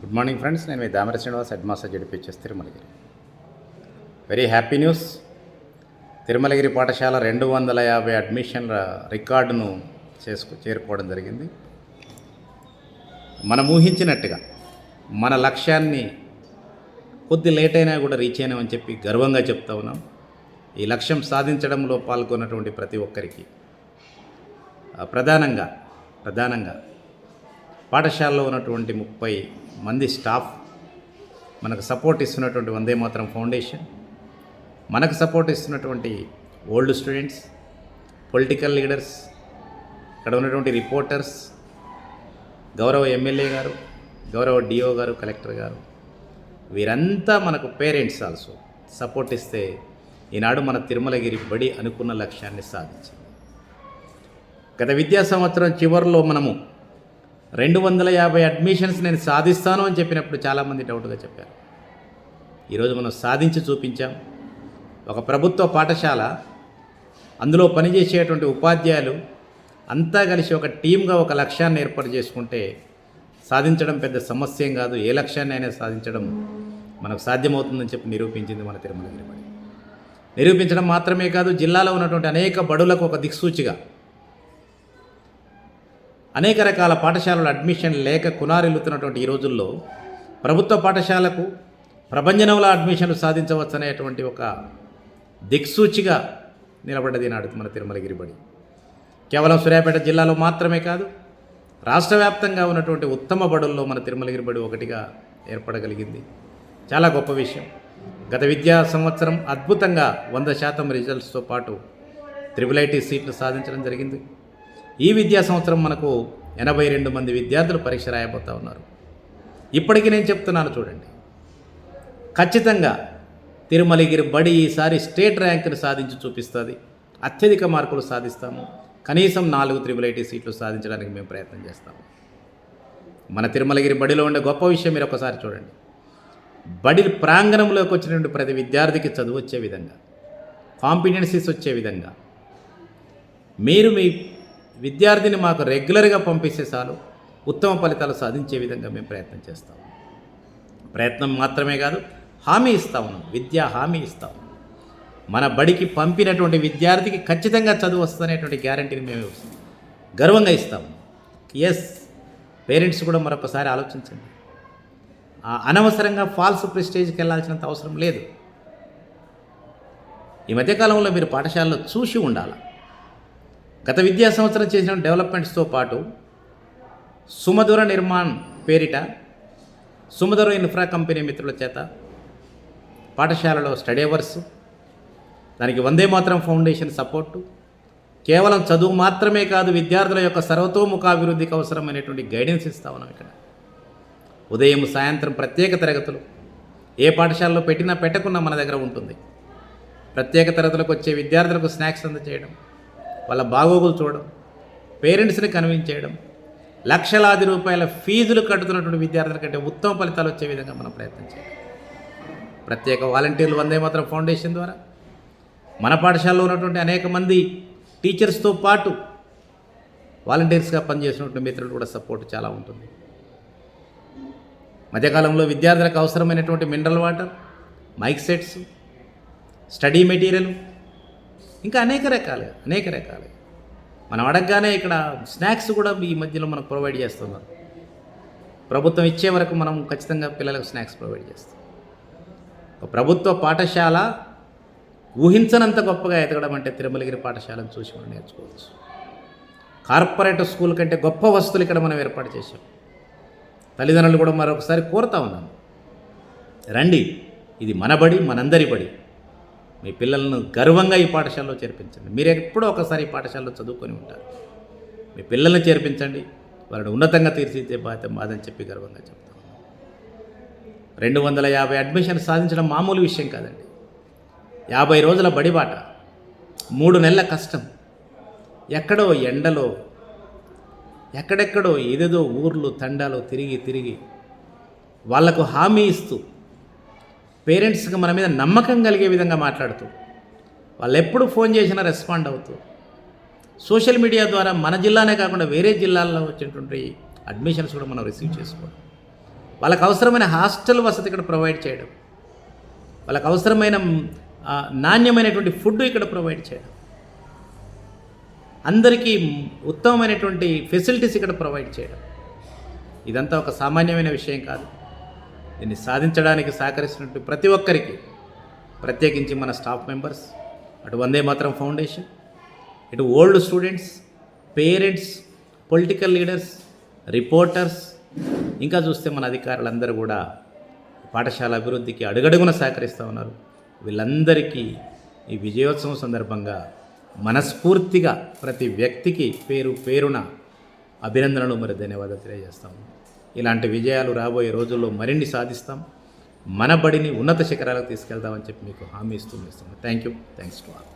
Good morning friends నేను మీ Damara Srinivas head master జడిపించేసి Tirumalagiri. Very happy news Tirumalagiri పాఠశాల రెండు వందల యాభై అడ్మిషన్ల రికార్డును చేసుకు చేరుకోవడం జరిగింది. మనం ఊహించినట్టుగా మన లక్ష్యాన్ని కొద్ది లేట్ అయినా కూడా రీచ్ అయినామని చెప్పి గర్వంగా చెప్తా ఉన్నాం. ఈ లక్ష్యం సాధించడంలో పాల్గొన్నటువంటి ప్రతి ఒక్కరికి ప్రధానంగా ప్రధానంగా పాఠశాలలో ఉన్నటువంటి ముప్పై మంది స్టాఫ్ మనకు సపోర్ట్ ఇస్తున్నటువంటి వందే మాత్రం ఫౌండేషన్ మనకు సపోర్ట్ ఇస్తున్నటువంటి ఓల్డ్ స్టూడెంట్స్ పొలిటికల్ లీడర్స్ ఇక్కడ ఉన్నటువంటి రిపోర్టర్స్ గౌరవ ఎమ్మెల్యే గారు గౌరవ డిఓ గారు కలెక్టర్ గారు వీరంతా మనకు పేరెంట్స్ ఆల్సో సపోర్ట్ ఇస్తే ఈనాడు మన తిరుమలగిరి బడి అనుకున్న లక్ష్యాన్ని సాధించింది. గత విద్యా సంవత్సరం చివరిలో మనము రెండు వందల యాభై అడ్మిషన్స్ నేను సాధిస్తాను అని చెప్పినప్పుడు చాలామంది డౌట్గా చెప్పారు. ఈరోజు మనం సాధించి చూపించాం. ఒక ప్రభుత్వ పాఠశాల అందులో పనిచేసేటువంటి ఉపాధ్యాయులు అంతా కలిసి ఒక టీమ్గా ఒక లక్ష్యాన్ని ఏర్పాటు చేసుకుంటే సాధించడం పెద్ద సమస్య ఏం కాదు. ఏ లక్ష్యాన్ని అయినా సాధించడం మనకు సాధ్యమవుతుందని చెప్పి నిరూపించింది మన తిరుమల బడి. నిరూపించడం మాత్రమే కాదు జిల్లాలో ఉన్నటువంటి అనేక బడులకు ఒక దిక్సూచిగా అనేక రకాల పాఠశాలల అడ్మిషన్ లేక కునారిల్లుతున్నటువంటి ఈ రోజుల్లో ప్రభుత్వ పాఠశాలకు ప్రభంజనంలో అడ్మిషన్లు సాధించవచ్చు అనేటువంటి ఒక దిక్సూచిగా నిలబడ్డది నాడు మన తిరుమలగిరి బడి కేవలం సూర్యాపేట జిల్లాలో మాత్రమే కాదు రాష్ట్ర వ్యాప్తంగా ఉన్నటువంటి ఉత్తమ బడుల్లో మన తిరుమలగిరి బడి ఒకటిగా ఏర్పడగలిగింది. చాలా గొప్ప విషయం. గత విద్యా సంవత్సరం అద్భుతంగా వంద శాతం రిజల్ట్స్తో పాటు త్రిబుల్ ఐటీ సీట్లు సాధించడం జరిగింది. ఈ విద్యా సంవత్సరం మనకు ఎనభై రెండు మంది విద్యార్థులు పరీక్ష రాయబోతా ఉన్నారు. ఇప్పటికీ నేను చెప్తున్నాను చూడండి. ఖచ్చితంగా తిరుమలగిరి బడి ఈసారి స్టేట్ ర్యాంకును సాధించి చూపిస్తుంది. అత్యధిక మార్కులు సాధిస్తాము. కనీసం నాలుగు త్రిబుల్ ఐటీ సీట్లు సాధించడానికి మేము ప్రయత్నం చేస్తాము. మన తిరుమలగిరి బడిలో ఉండే గొప్ప విషయం మీరు ఒకసారి చూడండి. బడి ప్రాంగణంలోకి వచ్చినటువంటి ప్రతి విద్యార్థికి చదువు వచ్చే విధంగా కాంపిటెన్సీస్ వచ్చే విధంగా మీరు మీ విద్యార్థిని మాకు రెగ్యులర్గా పంపిస్తే చాలు ఉత్తమ ఫలితాలు సాధించే విధంగా మేము ప్రయత్నం చేస్తాం. ప్రయత్నం మాత్రమే కాదు హామీ ఇస్తా ఉన్నాం విద్యా హామీ ఇస్తాం మన బడికి పంపినటువంటి విద్యార్థికి ఖచ్చితంగా చదువు వస్తుందనేటువంటి గ్యారంటీని మేము గర్వంగా ఇస్తాము ఎస్ పేరెంట్స్ కూడా మరొకసారి ఆలోచించండి. అనవసరంగా ఫాల్స్ ప్రెస్టేజ్కి వెళ్ళాల్సినంత అవసరం లేదు. ఈ మధ్యకాలంలో మీరు పాఠశాలలో చూసి ఉండాలి? గత విద్యా సంవత్సరం చేసిన డెవలప్మెంట్స్తో పాటు సుమధుర నిర్మాణ్ పేరిట సుమధుర ఇన్ఫ్రా కంపెనీ మిత్రుల చేత పాఠశాలలో స్టడీ అవర్స్ దానికి వందే మాత్రం ఫౌండేషన్ సపోర్టు కేవలం చదువు మాత్రమే కాదు విద్యార్థుల యొక్క సర్వతోముఖాభివృద్ధికి అవసరమైనటువంటి గైడెన్స్ ఇస్తా ఉన్నాం ఇక్కడ. ఉదయం సాయంత్రం ప్రత్యేక తరగతులు ఏ పాఠశాలలో పెట్టినా పెట్టకున్నా మన దగ్గర ఉంటుంది. ప్రత్యేక తరగతులకు వచ్చే విద్యార్థులకు స్నాక్స్ అందచేయడం వాళ్ళ బాగోగులు చూడడం పేరెంట్స్ని కన్విన్స్ చేయడం లక్షలాది రూపాయల ఫీజులు కట్టుతున్నటువంటి విద్యార్థుల కంటే ఉత్తమ ఫలితాలు వచ్చే విధంగా మనం ప్రయత్నం చేయాలి. ప్రత్యేక వాలంటీర్లు వందే మాత్రం ఫౌండేషన్ ద్వారా. మన పాఠశాలలో ఉన్నటువంటి అనేక మంది టీచర్స్తో పాటు వాలంటీర్స్గా పనిచేసినటువంటి మిత్రులు కూడా సపోర్ట్ చాలా ఉంటుంది. మధ్యకాలంలో విద్యార్థులకు అవసరమైనటువంటి mineral water mic sets study material ఇంకా అనేక రకాలు అనేక రకాలు. మనం అడగగానే ఇక్కడ స్నాక్స్ కూడా ఈ మధ్యలో మనకు ప్రొవైడ్ చేస్తున్నారు. ప్రభుత్వం ఇచ్చే వరకు మనం ఖచ్చితంగా పిల్లలకు స్నాక్స్ ప్రొవైడ్ చేస్తాం. ప్రభుత్వ పాఠశాల ఊహించనంత గొప్పగా ఎదగడం అంటే తిరుమలగిరి పాఠశాలను చూసి మనం నేర్చుకోవచ్చు. కార్పొరేట్ స్కూల్ కంటే గొప్ప వస్తువులు ఇక్కడ మనం ఏర్పాటు చేసాం తల్లిదండ్రులు కూడా మరొకసారి కోరుతా ఉన్నాను. రండి ఇది మన బడి మనందరి బడి. మీ పిల్లలను గర్వంగా ఈ పాఠశాలలో చేర్పించండి. మీరు ఎప్పుడో ఒకసారి ఈ పాఠశాలలో చదువుకొని ఉంటారు. మీ పిల్లల్ని చేర్పించండి. వాళ్ళని ఉన్నతంగా తీర్చిదిద్దే బాధ్యత మాదని చెప్పి గర్వంగా చెప్తాను. రెండు వందల యాభై అడ్మిషన్ సాధించడం మామూలు విషయం కాదండి. యాభై రోజుల బడిబాట మూడు నెలల కష్టం. ఎక్కడో ఎండలో ఎక్కడెక్కడో ఏదేదో ఊర్లు తండాలో తిరిగి తిరిగి వాళ్ళకు హామీ ఇస్తూ పేరెంట్స్కి మన మీద నమ్మకం కలిగే విధంగా మాట్లాడుతూ వాళ్ళు ఎప్పుడు ఫోన్ చేసినా రెస్పాండ్ అవుతూ సోషల్ మీడియా ద్వారా మన జిల్లానే కాకుండా వేరే జిల్లాల్లో వచ్చినటువంటి అడ్మిషన్స్ కూడా మనం రిసీవ్ చేసుకోవడం. వాళ్ళకు అవసరమైన హాస్టల్ వసతి ఇక్కడ ప్రొవైడ్ చేయడం. వాళ్ళకు అవసరమైన నాణ్యమైనటువంటి ఫుడ్ ఇక్కడ ప్రొవైడ్ చేయడం. అందరికీ ఉత్తమమైనటువంటి ఫెసిలిటీస్ ఇక్కడ ప్రొవైడ్ చేయడం. ఇదంతా ఒక సామాన్యమైన విషయం కాదు. దీన్ని సాధించడానికి సహకరిస్తున్నట్టు ప్రతి ఒక్కరికి ప్రత్యేకించి మన స్టాఫ్ మెంబర్స్ అటు వందే మాత్రం ఫౌండేషన్ ఇటు old students parents political leaders reporters ఇంకా చూస్తే మన అధికారులందరూ కూడా పాఠశాల అభివృద్ధికి అడుగడుగున సహకరిస్తూ ఉన్నారు. వీళ్ళందరికీ ఈ విజయోత్సవం సందర్భంగా మనస్ఫూర్తిగా ప్రతి వ్యక్తికి పేరు పేరున అభినందనలు మరి ధన్యవాదాలు తెలియజేస్తాము ఇలాంటి విజయాలు రాబోయే రోజుల్లో మరిన్ని సాధిస్తాం. మన బడిని ఉన్నత శిఖరాలకు తీసుకెళ్తామని చెప్పి మీకు హామీ ఇస్తూ ఇస్తాము thank you thanks to all